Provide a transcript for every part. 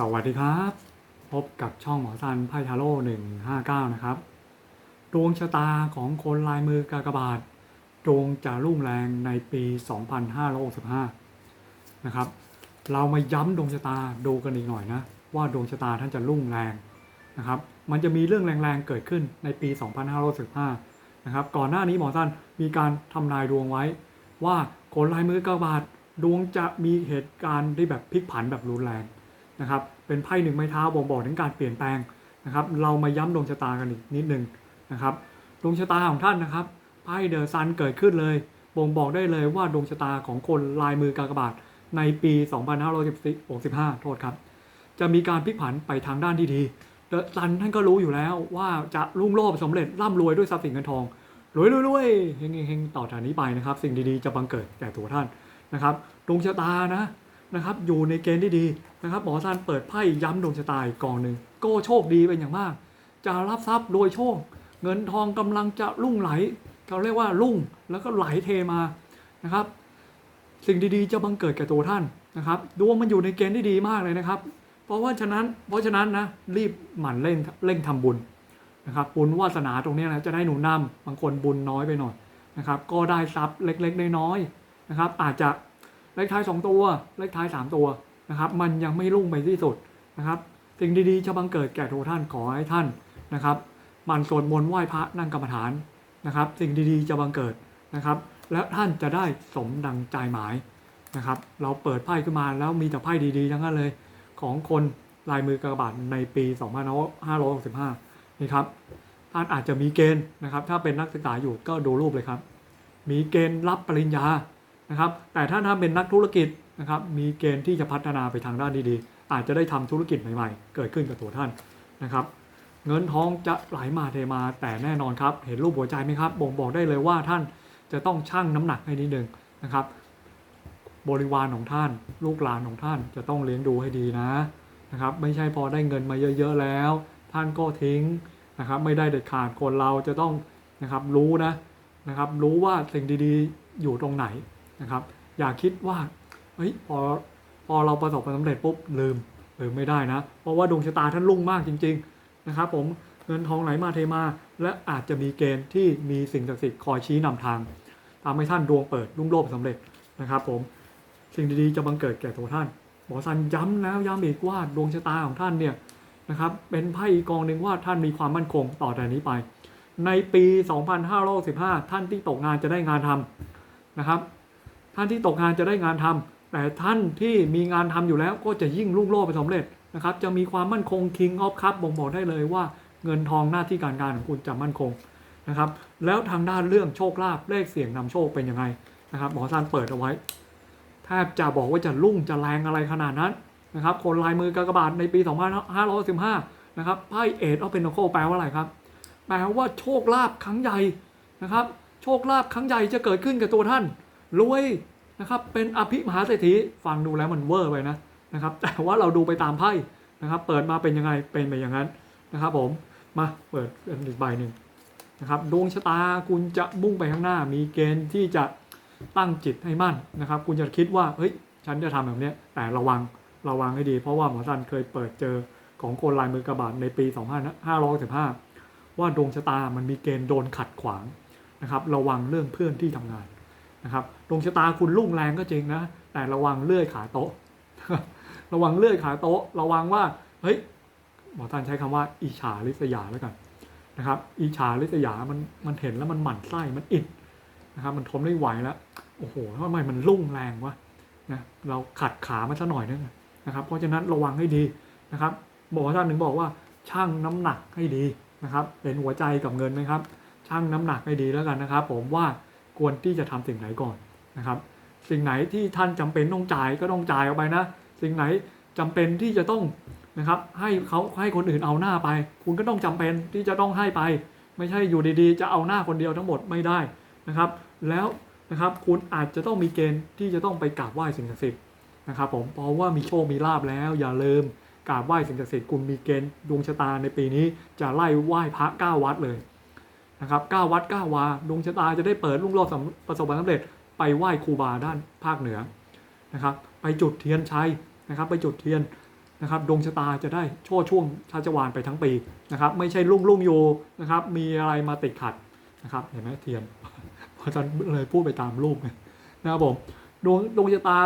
สวัสดีครับ พบกับช่องหมอซันไพ่ทาโร่159นะครับดวงชะตาของคนลายมือกากบาทดวงจะรุ่งแรงในปี2565นะครับ เรามาย้ำดวงชะตาดูกันอีกหน่อยนะ ว่าดวงชะตาท่านจะรุ่งแรงนะครับ มันจะมีเรื่องแรงๆเกิดขึ้นในปี2565นะครับ ก่อนหน้านี้หมอซันมีการทำนายดวงไว้ ว่าคนลายมือกากบาทดวงจะมีเหตุการณ์ที่แบบพลิกผันแบบรุนแรง นะครับเป็นไพ่หนึ่งไม้เท้าบ่งบอกถึงการเปลี่ยนแปลงนะครับเรามาย้ำดวงชะตากันอีกนิดหนึ่งนะครับดวงชะตาของท่านนะครับไพ่เดอะซันเกิดขึ้นเลยบ่งบอกได้เลยว่าดวงชะตาของคนลายมือกากบาทในปี 2565 โทษครับ จะมีการพลิกผันไปทางด้านที่ดีเดอะซันท่านก็รู้อยู่แล้วว่าจะรุ่งโรจน์สำเร็จร่ำรวยด้วยทรัพย์สินเงินทองรวยรวยรวยเฮงเฮงต่อจากนี้ไปนะครับ สิ่งดีๆจะบังเกิดแก่ตัวท่านนะครับดวงชะตานะ นะครับ อยู่ในเกณฑ์ที่ดีนะครับหมอซานเปิดไพ่ย้ำดวงชะตาอีกกองหนึ่งก็โชคดีเป็นอย่างมาก จะรับทรัพย์รวยโชค เงินทองกำลังจะรุ่งไหลเขาเรียกว่ารุ่งแล้วก็ไหลเทมานะครับ สิ่งดีๆจะบังเกิดแก่ตัวท่านนะครับดวงมันอยู่ในเกณฑ์ที่ดีมากเลยนะครับ เพราะว่าฉะนั้นเพราะฉะนั้นนะรีบหมั่นเร่งเร่งทำบุญนะครับบุญวาสนาตรงนี้นะจะได้หนุนนำบางคนบุญน้อยไปหน่อยนะครับ ก็ได้ทรัพย์เล็กๆน้อยๆนะครับ อาจจะ เลขท้าย 2 ตัว เลขท้าย 3 ตัวนะครับ มันยังไม่รุ่งไปที่สุดนะครับ สิ่งดีๆจะบังเกิดแก่ทุกท่านขอให้ท่านนะครับมันสวดมนต์ไหว้พระนั่งกรรมฐานนะครับ สิ่งดีๆจะบังเกิดนะครับ และท่านจะได้สมดังใจหมายนะครับ เราเปิดไพ่ขึ้นมาแล้วมีแต่ไพ่ดีๆทั้งนั้นเลยของคนลายมือกระบาดในปี 2565 นี่ครับ ท่านอาจจะมีเกณฑ์นะครับ ถ้าเป็นนักศึกษาอยู่ก็ดูรูปเลยครับ มีเกณฑ์รับปริญญา นะครับ แต่ถ้าถ้าเป็นนักธุรกิจนะครับ มีเกณฑ์ที่จะพัฒนาไปทางด้านดีๆ อาจจะได้ทำธุรกิจใหม่ๆ เกิดขึ้นกับตัวท่านนะครับ เงินทองจะไหลมาเทมา แต่แน่นอนครับ เห็นรูปหัวใจไหมครับ บ่งบอกได้เลยว่าท่านจะต้องชั่งน้ำหนักให้นิดนึงนะครับ บริวารของท่าน ลูกหลานของท่านจะต้องเลี้ยงดูให้ดีนะนะครับ ไม่ใช่พอได้เงินมาเยอะๆแล้ว ท่านก็ทิ้งนะครับ ไม่ได้เด็ดขาดคนเราจะต้องนะครับรู้นะนะครับ รู้ว่าสิ่งดีๆอยู่ตรงไหน นะครับ อย่าคิดว่าเฮ้ยพอพอเราประสบความสำเร็จปุ๊บลืมลืมไม่ได้นะ เพราะว่าดวงชะตาท่านรุ่งมากจริง ๆนะครับ ผมเงินทองไหลมาเทมา และอาจจะมีเกณฑ์ที่มีสิ่งศักดิ์สิทธิ์คอยชี้นำทางทำให้ท่านดวงเปิดรุ่งโรจน์สำเร็จนะครับ ผมสิ่งดีๆจะบังเกิดแก่ตัวท่านหมอซันย้ำแล้วย้ำอีกว่าดวงชะตาของท่านเนี่ยนะครับ เป็นไพ่อีกองหนึ่งว่าท่านมีความมั่นคงต่อแต่นี้ไป ในปี 2515 ท่านที่ตกงานจะได้งานทำนะครับ ท่านที่ตกงานจะได้งานทำแต่ท่านที่มีงานทำอยู่แล้วก็จะยิ่งรุ่งโรจน์ไปสำเร็จนะครับ จะมีความมั่นคง King of Cup บ่งบอกได้เลยว่าเงินทองหน้าที่การงานของคุณจะมั่นคงนะครับ แล้วทางด้านเรื่องโชคลาภเลขเสี่ยงนำโชคเป็นยังไงนะครับหมอซานเปิดเอาไว้แทบจะบอกว่าจะรุ่งจะแรงอะไรขนาดนั้นนะครับ คนลายมือกากบาทในปี 2515นะครับไพ่เอ็ดเอาเป็นโคแปลว่าอะไรครับแปลว่าโชคลาภครั้งใหญ่นะครับ โชคลาภครั้งใหญ่จะเกิดขึ้นกับตัวท่าน รวยนะครับเป็นอภิมหาเศรษฐีฟังดูแล้วมันเวอร์ไปนะนะครับแต่ว่าเราดูไปตามไพ่นะครับ เปิดมาเป็นยังไงเป็นไปอย่างนั้นนะครับ ผมมาเปิดอีกใบหนึ่งนะครับดวงชะตาคุณจะมุ่งไปข้างหน้า มีเกณฑ์ที่จะตั้งจิตให้มั่นนะครับ คุณจะคิดว่าเฮ้ยฉันจะทำแบบนี้แต่ระวังระวังให้ดี เพราะว่าหมอสันเคยเปิดเจอของคนลายมือกระบาดในปี 2515ว่าดวงชะตามันมีเกณฑ์โดนขัดขวางนะครับ ระวังเรื่องเพื่อนที่ทำงาน นะครับดวงชะตาคุณรุ่งแรงก็จริงนะ แต่ระวังเลื่อยขาโต๊ะ ระวังเลื่อยขาโต๊ะ ระวังว่า เฮ้ย หมอท่านใช้คำว่าอิจฉาริษยาแล้วกันนะครับ อิจฉาริษยา มันมันเห็นแล้วมันหมั่นไส้ มันอิดนะครับ มันทนไม่ไหวแล้ว โอ้โหทำไมมันรุ่งแรงวะนะ เราขัดขามันซะหน่อยนึงนะครับ เพราะฉะนั้นระวังให้ดีนะครับ หมอท่านหนึ่งบอกว่าชั่งน้ำหนักให้ดีนะครับ เป็นหัวใจกับเงินนะครับชั่งน้ำหนักให้ดีแล้วกันนะครับ ผมว่า ควรที่จะทำสิ่งไหนก่อนนะครับ สิ่งไหนที่ท่านจำเป็นต้องจ่ายก็ต้องจ่ายออกไปนะ สิ่งไหนจำเป็นที่จะต้องนะครับ ให้เขาให้คนอื่นเอาหน้าไป คุณก็ต้องจำเป็นที่จะต้องให้ไป ไม่ใช่อยู่ดีๆ จะเอาหน้าคนเดียวทั้งหมดไม่ได้นะครับ แล้วนะครับคุณอาจจะต้องมีเกณฑ์ที่จะต้องไปกราบไหว้สิ่งศักดิ์สิทธิ์นะครับผมเพราะว่ามีโชคมีลาบแล้ว อย่าลืมกราบไหว้สิ่งศักดิ์สิทธิ์คุณมีเกณฑ์ดวงชะตาในปีนี้จะไล่ไหว้พระเก้าวัดเลย นะครับก้าวัดก้าวาดวงชะตาจะได้เปิดลุ่งโรจน์สำประสบความสำเร็จ ไปไหว้ครูบาด้านภาคเหนือนะครับ ไปจุดเทียนชัยนะครับ ไปจุดเทียนนะครับดวงชะตาจะได้โชดช่วงชาจวานไปทั้งปีนะครับ ไม่ใช่รุ่งรุ่งอยู่นะครับ มีอะไรมาติดขัดนะครับ เห็นไหมเทียนพอาจารย์เลยพูดไปตามรูปไงนะครับผมดวงดวงชะตา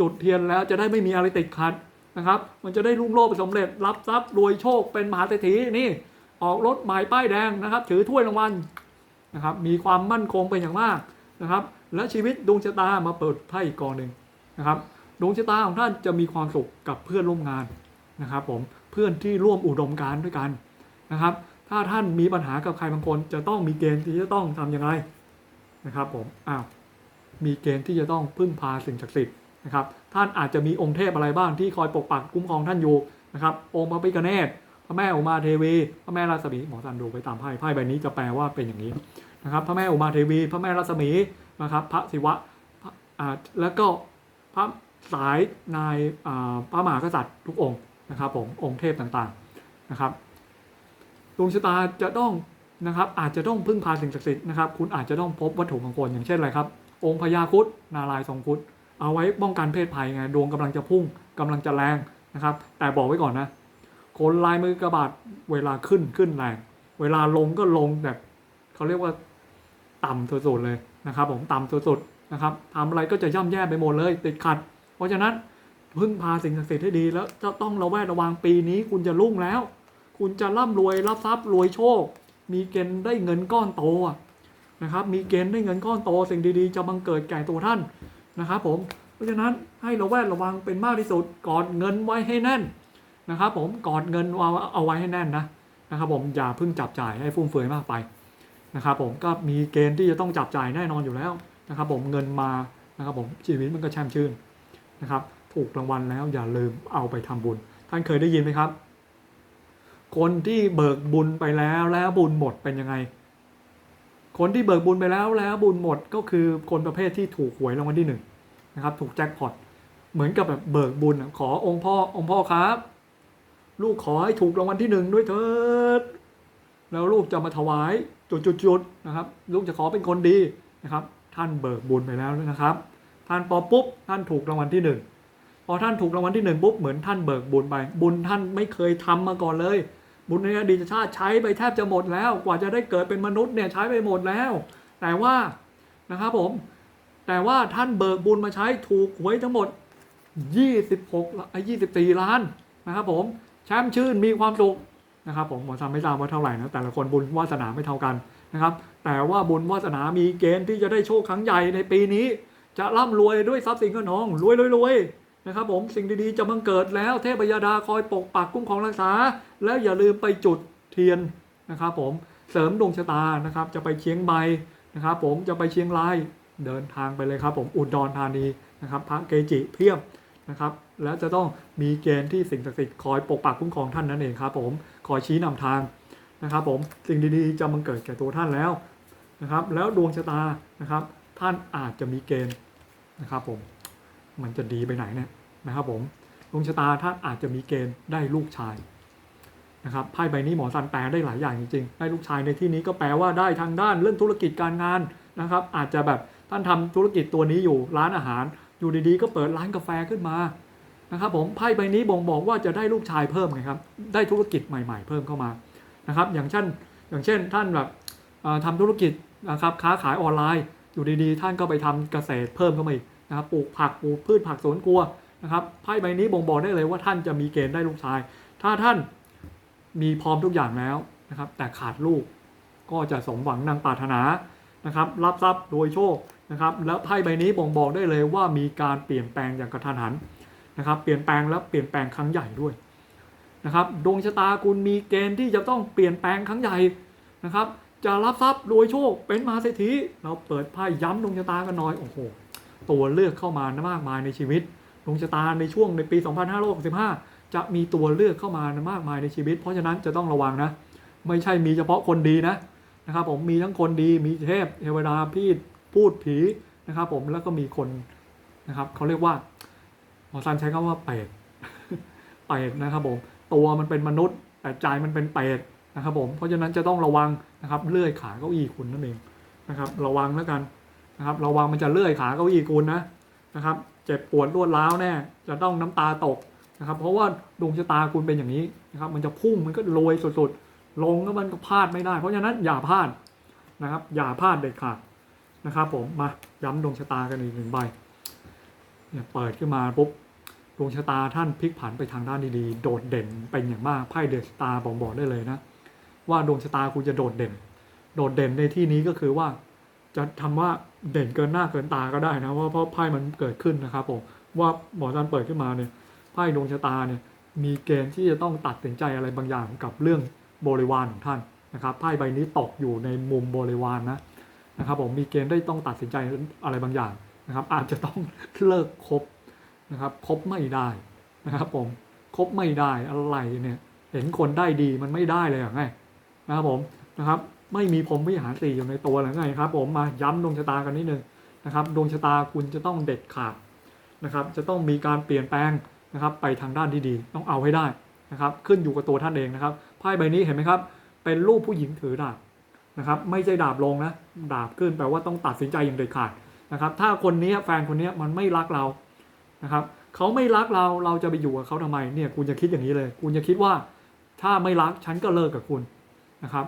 จุดเทียนแล้วจะได้ไม่มีอะไรติดขัดนะครับ มันจะได้รุ่งโรจน์สำเร็จรับทรัพย์รวยโชคเป็นมหาเศรษฐีนี่ ออกรถหมายป้ายแดงนะครับ ถือถ้วยรางวัลนะครับ มีความมั่นคงเป็นอย่างมากนะครับ และชีวิตดวงชะตามาเปิดไพ่อีกกองหนึ่งนะครับ ดวงชะตาของท่านจะมีความสุขกับเพื่อนร่วมงานนะครับผมเพื่อนที่ร่วมอุดมการด้วยกันนะครับ ถ้าท่านมีปัญหากับใครบางคนจะต้องมีเกณฑ์ที่จะต้องทำอย่างไรนะครับผมอ้าวมีเกณฑ์ที่จะต้องพึ่งพาสิ่งศักดิ์สิทธิ์นะครับ ท่านอาจจะมีองค์เทพอะไรบ้างที่คอยปกปักคุ้มครองท่านอยู่นะครับ องค์พระพิฆเนศ ระแม่อุมาเทวี พระแม่ราศมีหมอสันดูไปตามไพ่ไพ่ใบนี้จะแปลว่าเป็นอย่างนี้นะครับพระแม่อุมาเทวี พระแม่ราศมีนะครับพระศิวะแล้วก็พระสายนายอ่าพระมหากษัตริย์ทุกองค์นะครับผมองค์เทพต่างๆนะครับดวงชะตาจะต้องนะครับอาจจะต้องพึ่งพาสิ่งศักดิ์สิทธิ์นะครับคุณอาจจะต้องพบวัตถุมงคลอย่างเช่นอะไรครับ องค์พญาคุดนารายทรงคุดเอาไว้ป้องกันเพศภัยไงดวงกำลังจะพุ่งกำลังจะแรงนะครับ แต่บอกไว้ก่อนนะ คนลายมือกระบาดเวลาขึ้นขึ้นแรงเวลาลงก็ลงแบบเขาเรียกว่าต่ำสุดๆเลยนะครับ ผมต่ำสุดๆนะครับทำอะไรก็จะย่ำแย่ไปหมดเลย ติดขัด เพราะฉะนั้นพึ่งพาสิ่งศักดิ์สิทธิ์ให้ดีแล้วจะต้องระแวดระวังปีนี้คุณจะรุ่งแล้ว คุณจะร่ำรวยรับทรัพย์รวยโชค มีเกณฑ์ได้เงินก้อนโตนะครับมีเกณฑ์ได้เงินก้อนโตสิ่งดีๆ จะบังเกิดแก่ตัวท่านนะครับผมเพราะฉะนั้นให้ระแวดระวังเป็นมากที่สุดกอดเงินไว้ให้แน่น นะครับผมกอดเงินเอาเอาไว้ให้แน่นนะนะครับผมอย่าเพิ่งจับจ่ายให้ฟุ่มเฟือยมากไปนะครับผมก็มีเกณฑ์ที่จะต้องจับจ่ายแน่นอนอยู่แล้วนะครับผมเงินมานะครับผมชีวิตมันก็แช่มชื่นนะครับถูกรางวัลแล้วอย่าลืมเอาไปทำบุญ ท่านเคยได้ยินไหมครับ คนที่เบิกบุญไปแล้วแล้วบุญหมดเป็นยังไง คนที่เบิกบุญไปแล้วแล้วบุญหมดก็คือคนประเภทที่ถูกหวยรางวัลที่หนึ่งนะครับถูกแจ็คพอตเหมือนกับแบบเบิกบุญขอองค์พ่อองค์พ่อครับ ลูกขอให้ถูกรางวัลที่หนึ่งด้วยเถิดแล้วลูกจะมาถวายจุดๆนะครับ ลูกจะขอเป็นคนดีนะครับ ท่านเบิกบุญไปแล้วนะครับ ท่านพอปุ๊บท่านถูกรางวัลที่หนึ่งพอท่านถูกรางวัลที่หนึ่งปุ๊บเหมือนท่านเบิกบุญไป บุญท่านไม่เคยทำมาก่อนเลย บุญในอดีตชาติใช้ไปแทบจะหมดแล้ว กว่าจะได้เกิดเป็นมนุษย์เนี่ยใช้ไปหมดแล้ว แต่ว่านะครับผม แต่ว่าท่านเบิกบุญมาใช้ถูกหวยทั้งหมด 26ละไอ้24 ล้านนะครับผม แชมป์ชื่นมีความสุขนะครับผมหมอทำไม่ทราบว่าเท่าไหร่นะแต่ละคนบุญวาสนาไม่เท่ากันนะครับแต่ว่าบุญวาสนามีเกณฑ์ที่จะได้โชคครั้งใหญ่ในปีนี้ จะร่ำรวยด้วยทรัพย์สินเงินทองรวยรวยรวยนะครับผมสิ่งดีๆจะบังเกิดแล้วเทพยดาคอยปกปักคุ้มครองรักษา แล้วอย่าลืมไปจุดเทียนนะครับผมเสริมดวงชะตานะครับจะไปเชียงใบนะครับผมจะไปเชียงรายเดินทางไปเลยครับผมอุดรธานีนะครับพระเกจิเพียบ นะครับแล้วจะต้องมีเกณฑ์ที่สิ่งศักดิ์สิทธิ์คอยปกปักคุ้มครองท่านนั่นเองครับผมคอยชี้นำทางนะครับผมสิ่งดีๆจะบังเกิดแก่ตัวท่านแล้วนะครับแล้วดวงชะตานะครับท่านอาจจะมีเกณฑ์นะครับผมมันจะดีไปไหนเนี่ยนะครับผมดวงชะตาท่านอาจจะมีเกณฑ์ได้ลูกชายนะครับไพ่ใบนี้หมอซันแปลได้หลายอย่างจริงๆได้ลูกชายในที่นี้ก็แปลว่าได้ทางด้านเรื่องธุรกิจการงานนะครับอาจจะแบบท่านทำธุรกิจตัวนี้อยู่ร้านอาหาร อยู่ดีๆ ก็เปิดร้านกาแฟขึ้นมานะครับผมไพ่ใบนี้บ่งบอกว่าจะได้ลูกชายเพิ่มไงครับได้ธุรกิจใหม่ ๆ เพิ่มเข้ามานะครับอย่างเช่นอย่างเช่นท่านแบบเอ่อทำธุรกิจนะครับค้าขายออนไลน์ อยู่ดีๆ ท่านก็ไปทำเกษตรเพิ่มเข้ามาอีกนะครับปลูกผักปลูกพืชผักสวนครัวนะครับไพ่ใบนี้บ่งบอกได้เลยว่าท่านจะมีเกณฑ์ได้ลูกชาย ถ้าท่านมีพร้อมทุกอย่างแล้วนะครับแต่ขาดลูกก็จะสมหวังดังปรารถนานะครับรับทรัพย์โดยโชค นะครับแล้วไพ่ใบนี้บ่งบอกได้เลยว่ามีการเปลี่ยนแปลงอย่างกระทันหันนะครับ เปลี่ยนแปลงแล้วเปลี่ยนแปลงครั้งใหญ่ด้วยนะครับดวงชะตาคุณมีเกณฑ์ที่จะต้องเปลี่ยนแปลงครั้งใหญ่นะครับ จะรับทรัพย์รวยโชคเป็นมหาเศรษฐีเราเปิดไพ่ย้ำดวงชะตากันหน่อยโอ้โหตัวเลือกเข้ามามากมายในชีวิตดวงชะตาในช่วงในปี 2565 จะมีตัวเลือกเข้ามามากมายในชีวิต เพราะฉะนั้นจะต้องระวังนะ ไม่ใช่มีเฉพาะคนดีนะนะครับผมมีทั้งคนดีมีเทพเทวดาพี่ พูดผีนะครับ ผมแล้วก็มีคนนะครับเขาเรียกว่าหมอซันใช้คำว่าเปรตเปรตนะครับผมตัวมันเป็นมนุษย์ แต่ใจมันเป็นเปรตนะครับผมเพราะฉะนั้นจะต้องระวังนะครับเลื่อยขาเก้าอี้คุณนั่นเองนะครับ ระวังแล้วกันนะครับ ระวังมันจะเลื่อยขาเก้าอี้คุณนะนะครับ เจ็บปวดรวดร้าวแน่จะต้องน้ำตาตกนะครับ เพราะว่าดวงชะตาคุณเป็นอย่างนี้นะครับ มันจะพุ่งมันก็โรยสุดๆลงแล้วมันก็พลาดไม่ได้ เพราะฉะนั้นอย่าพลาดนะครับ อย่าพลาดเด็ดขาด นะครับผมมาย้ำดวงชะตากันอีกหนึ่งใบเนี่ยเปิดขึ้นมาปุ๊บดวงชะตาท่านพลิกผันไปทางด้านดีๆ โดดเด่นเป็นอย่างมากไพ่เดอะสตาร์บอกบอกได้เลยนะ ว่าดวงชะตาคุณจะโดดเด่น โดดเด่นในที่นี้ก็คือว่า จะทำว่าเด่นเกินหน้าเกินตาก็ได้นะเพราะเพราะไพ่มันเกิดขึ้นนะครับผมว่าหมอจันเปิดขึ้นมาเนี่ยไพ่ดวงชะตาเนี่ยมีเกณฑ์ที่จะต้องตัดสินใจอะไรบางอย่างกับเรื่องบริวารของท่านนะครับไพ่ใบนี้ตกอยู่ในมุมบริวารนะ นะครับผมมีเกณฑ์ได้ต้องตัดสินใจอะไรบางอย่างนะครับ อาจจะต้องเลิกคบนะครับคบไม่ได้นะครับผมคบไม่ได้อะไรเนี่ย เห็นคนได้ดีมันไม่ได้เลยเหรอไงนะครับผมนะครับ ไม่มีพรหมวิหารสี่อยู่ในตัวหรือไงครับ ผมมาย้ำดวงชะตากันนิดนึงนะครับ ดวงชะตาคุณจะต้องเด็ดขาดนะครับ จะต้องมีการเปลี่ยนแปลงนะครับ ไปทางด้านที่ดีต้องเอาให้ได้นะครับ ขึ้นอยู่กับตัวท่านเองนะครับไพ่ใบนี้เห็นไหมครับ เป็นรูปผู้หญิงถือดาบ นะครับไม่ใช่ดาบลงนะดาบขึ้นแปลว่าต้องตัดสินใจอย่างเด็ดขาดนะครับถ้าคนนี้แฟนคนนี้มันไม่รักเรานะครับเขาไม่รักเราเราจะไปอยู่กับเขาทำไมเนี่ยคุณจะคิดอย่างนี้เลย คุณจะคิดว่าถ้าไม่รักฉันก็เลิกกับคุณนะครับ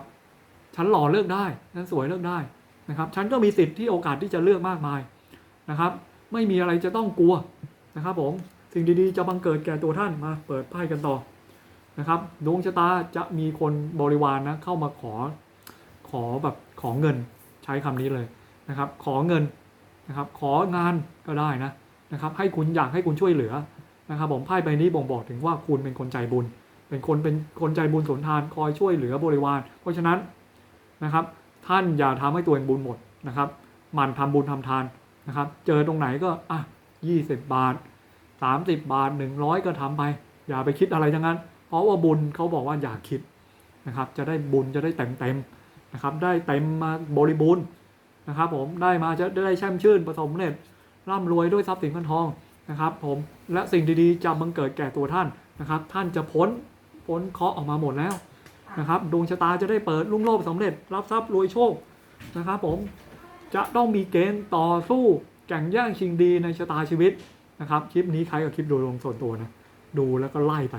ฉันหล่อเลือกได้ฉันสวยเลือกได้นะครับฉันก็มีสิทธิ์ที่โอกาสที่จะเลือกมากมายนะครับ ไม่มีอะไรจะต้องกลัวนะครับผมสิ่งดีๆจะบังเกิดแก่ตัวท่านมาเปิดไพ่กันต่อนะครับดวงชะตาจะมีคนบริวารนะเข้ามาขอ อแบบขอเงินใช้คำนี้เลยนะครับ ขอเงินนะครับ ของานก็ได้นะนะครับ ให้คุณอยากให้คุณช่วยเหลือนะครับผมไพ่ใบนี้บ่งบอกถึงว่าคุณเป็นคนใจบุญ เป็นคนเป็นคนใจบุญสนทานคอยช่วยเหลือบริวาร เพราะฉะนั้นนะครับ ท่านอย่าทำให้ตัวเองบุญหมดนะครับหมันทำบุญทำทานนะครับ เจอตรงไหนก็อะยี่สิบบาทสามสิบบาทหนึ่งร้อยก็ทำไป อย่าไปคิดอะไรทั้งนั้น เพราะว่าบุญเขาบอกว่าอย่าคิดนะครับ จะได้บุญจะได้เต็มเต็ม นะครับได้เต็มมาบริบูรณ์นะครับผมได้มาจะได้แช่มชื่นประสบผสำเร็จร่ำรวยด้วยทรัพย์สินเงินทองนะครับผมและสิ่งดีๆจะบังเกิดแก่ตัวท่านนะครับ ท่านจะพ้นพ้นเคราะห์ออกมาหมดแล้วนะครับดวงชะตาจะได้เปิดลุ่งโลภสำเร็จรับทรัพย์รวยโชคนะครับผมจะต้องมีเกณฑ์ต่อสู้แข่งแย่งชิงดีในชะตาชีวิตนะครับคลิปนี้ใครกับคลิปโดยรวมส่วนตัวนะดูแล้วก็ไล่ไป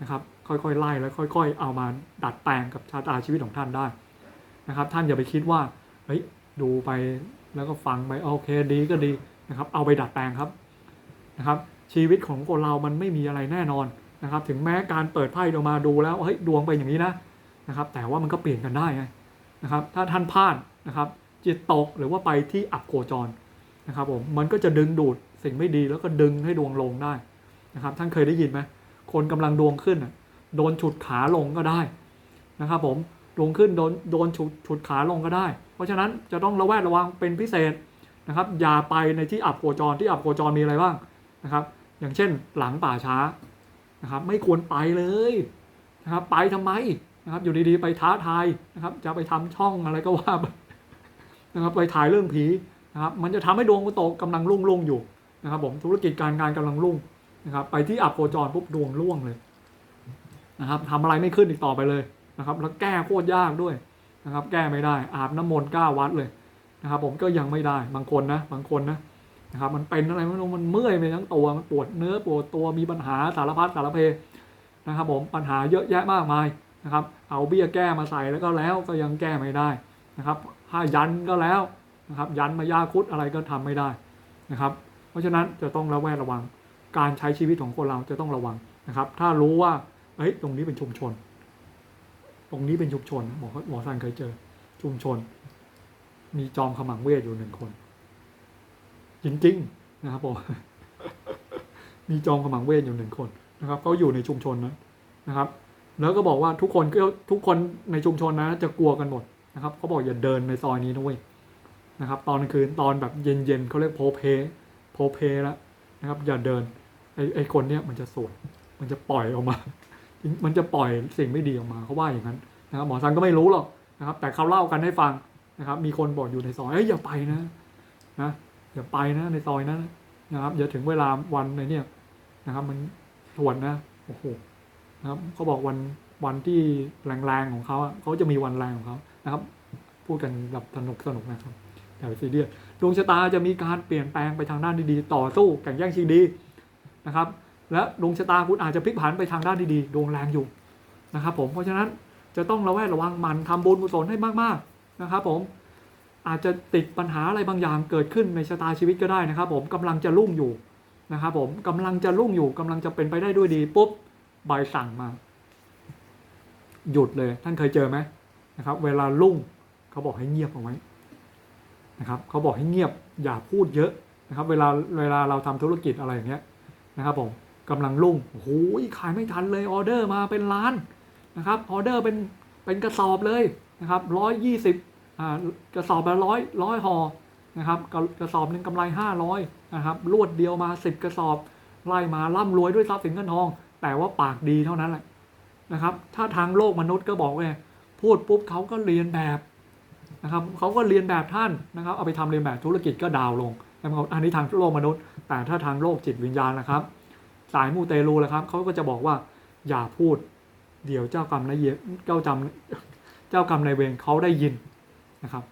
นะครับค่อยๆไล่แล้วค่อย ๆ เอามาดัดแปลงกับชะตาชีวิตของท่านได้ นะครับ ท่านอย่าไปคิดว่าเฮ้ยดูไปแล้วก็ฟังไปโอเคดีก็ดีนะครับ เอาไปดัดแปลงครับนะครับ ชีวิตของคนเรามันไม่มีอะไรแน่นอนนะครับ ถึงแม้การเปิดไพ่ออกมาดูแล้วเฮ้ยดวงไปอย่างนี้นะนะครับ แต่ว่ามันก็เปลี่ยนกันได้ไงนะครับ ถ้าท่านพลาดนะครับจิตตกหรือว่าไปที่อับโคจรนะครับผมมันก็จะดึงดูดสิ่งไม่ดีแล้วก็ดึงให้ดวงลงได้นะครับ ท่านเคยได้ยินไหมคนกำลังดวงขึ้นน่ะโดนฉุดขาลงก็ได้นะครับผม ดวงขึ้นโดนโดนฉุดฉุดขาลงก็ได้ เพราะฉะนั้นจะต้องระแวดระวังเป็นพิเศษนะครับ อย่าไปในที่อับโคจรที่อับโคจรมีอะไรบ้างนะครับ อย่างเช่นหลังป่าช้านะครับ ไม่ควรไปเลยนะครับ ไปทำไมนะครับ อยู่ดีๆไปท้าทายนะครับ จะไปทำช่องอะไรก็ว่าไปนะครับ ไปถ่ายเรื่องผีนะครับ มันจะทำให้ดวงคุณโตกำลังรุ่งรุ่งอยู่นะครับ ผมธุรกิจการงานกำลังรุ่งนะครับ ไปที่อับโคจรปุ๊บดวงร่วงเลยนะครับทำอะไรไม่ขึ้นอีกต่อไปเลย นะครับ แล้วแก้โคตรยากด้วยนะครับ แก้ไม่ได้อาบน้ำมนต์ก้าวัดเลยนะครับ ผมก็ยังไม่ได้บางคนนะบางคนนะนะครับ มันเป็นอะไรไม่รู้มันเมื่อยไปทั้งตัวมันปวดเนื้อปวดตัวมีปัญหาสารพัดสารเพนะครับ ผมปัญหาเยอะแยะมากมายนะครับ เอาเบี้ยแก้มาใส่แล้วก็แล้วก็ยังแก้ไม่ได้นะครับถ้ายันก็แล้วนะครับ ยันมายาคุดอะไรก็ทำไม่ได้นะครับ เพราะฉะนั้นจะต้องระแวดระวังการใช้ชีวิตของคนเราจะต้องระวังนะครับ ถ้ารู้ว่าเอ้ยตรงนี้เป็นชุมชน ตรงนี้เป็นชุมชนหมอหมอสันเคยเจอ ชุมชน มีจอมขมังเวทอยู่หนึ่งคน จริงๆนะครับผมมีจอมขมังเวทอยู่หนึ่งคนนะครับเขาอยู่ในชุมชนนั้นนะครับ แล้วก็บอกว่าทุกคนก็ทุกคนในชุมชนนะ จะกลัวกันหมดนะครับเขาบอกอย่าเดินในซอยนี้นะเว้ยนะครับ ตอนกลางคืนตอนแบบเย็นๆเขาเรียกโพเพโพเพแล้วนะครับ อย่าเดินไอ้ไอ้คนเนี้ยมันจะสวดมันจะปล่อยออกมา มันจะปล่อยสิ่งไม่ดีออกมาเขาว่าอย่างนั้นนะครับหมอซันก็ไม่รู้หรอกนะครับ แต่เขาเล่ากันให้ฟังนะครับ มีคนบอกอยู่ในซอยเอ้ยอย่าไปนะนะอย่าไปนะในซอยนั้นนะครับอย่าถึงเวลาวันในเนี่ยนะครับ มันถวนนะโอ้โหนะครับเขาบอกวันวันที่แรงๆของเขาเขาจะมีวันแรงของเขานะครับ พูดกันแบบสนุกสนุกนะครับอย่าไปซีเรียสดวงชะตาจะมีการเปลี่ยนแปลงไปทางด้านดีๆ ต่อสู้แข่งแย่งชิงดีนะครับ และดวงชะตาคุณอาจจะพลิกผันไปทางด้านดีๆดวงแรงอยู่นะครับผมเพราะฉะนั้นจะต้องระแวดระวังมันทำบุญกุศลให้มากๆนะครับผมอาจจะติดปัญหาอะไรบางอย่างเกิดขึ้นในชะตาชีวิตก็ได้นะครับผมกำลังจะรุ่งอยู่นะครับผมกำลังจะรุ่งอยู่กำลังจะเป็นไปได้ด้วยดีปุ๊บใบสั่งมา หยุดเลยท่านเคยเจอไหมนะครับ เวลารุ่งเขาบอกให้เงียบเอาไว้นะครับเขาบอกให้เงียบอย่าพูดเยอะนะครับ เวลาเวลาเราทำธุรกิจอะไรอย่างเงี้ยนะครับผม กำลังรุ่งโอ้โหขายไม่ทันเลยออเดอร์มาเป็นล้านนะครับออเดอร์เป็นเป็นกระสอบเลยนะครับร้อยยี่สิบอ่ากระสอบละร้อยร้อยห่อนะครับกระกระสอบหนึ่งกำไรห้าร้อยนะครับรวดเดียวมาสิบกระสอบไล่มาร่ำรวยด้วยทรัพย์สินเงินทอง แต่ว่าปากดีเท่านั้นแหละนะครับ ถ้าทางโลกมนุษย์ก็บอกว่าพูดปุ๊บเขาก็เรียนแบบนะครับเขาก็เรียนแบบท่านนะครับ เอาไปทำเรียนแบบธุรกิจก็ดาวลงนะครับอันนี้ทางโลกมนุษย์ แต่ถ้าทางโลกจิตวิญญาณนะครับ สายมูเตลูนะครับเขาก็จะบอกว่าอย่าพูด เดี๋ยวเจ้ากรรมนายเวรเจ้าจำเจ้ากรรมนายเวรเขาได้ยินนะครับ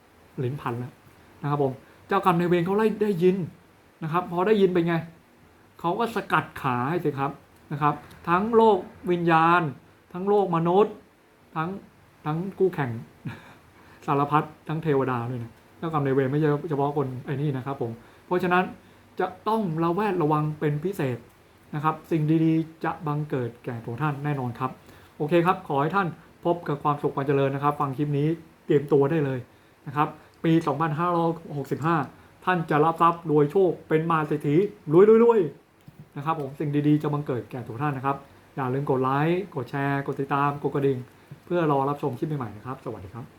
ลิ้นพันแล้วนะครับผมเจ้ากรรมนายเวรเขาไล่ได้ยินนะครับ พอได้ยินเป็นไงเขาก็สกัดขาให้สิครับนะครับ ทั้งโลกวิญญาณ ทั้งโลกมนุษย์ ทั้งทั้งกู้แข่งสารพัดทั้งเทวดาเลยนะเจ้ากรรมนายเวรไม่ใช่เฉพาะคนไอ้นี่นะครับผมเพราะฉะนั้นจะต้องระแวดระวังเป็นพิเศษ นะครับ สิ่งดีๆ จะบังเกิดแก่ตัวท่านแน่นอนครับ โอเคครับ ขอให้ท่านพบกับความสุขความเจริญนะครับ ฟังคลิปนี้เตรียมตัวได้เลยนะครับ ปี 2565 ท่านจะรับทรัพย์รวยโชค เป็นมาเศรษฐีรวยรวยๆนะครับผม สิ่งดีๆ จะบังเกิดแก่ตัวท่านนะครับ อย่าลืมกดไลค์ กดแชร์ กดติดตาม กดกระดิ่ง เพื่อรอรับชมคลิปใหม่ๆนะครับ สวัสดีครับ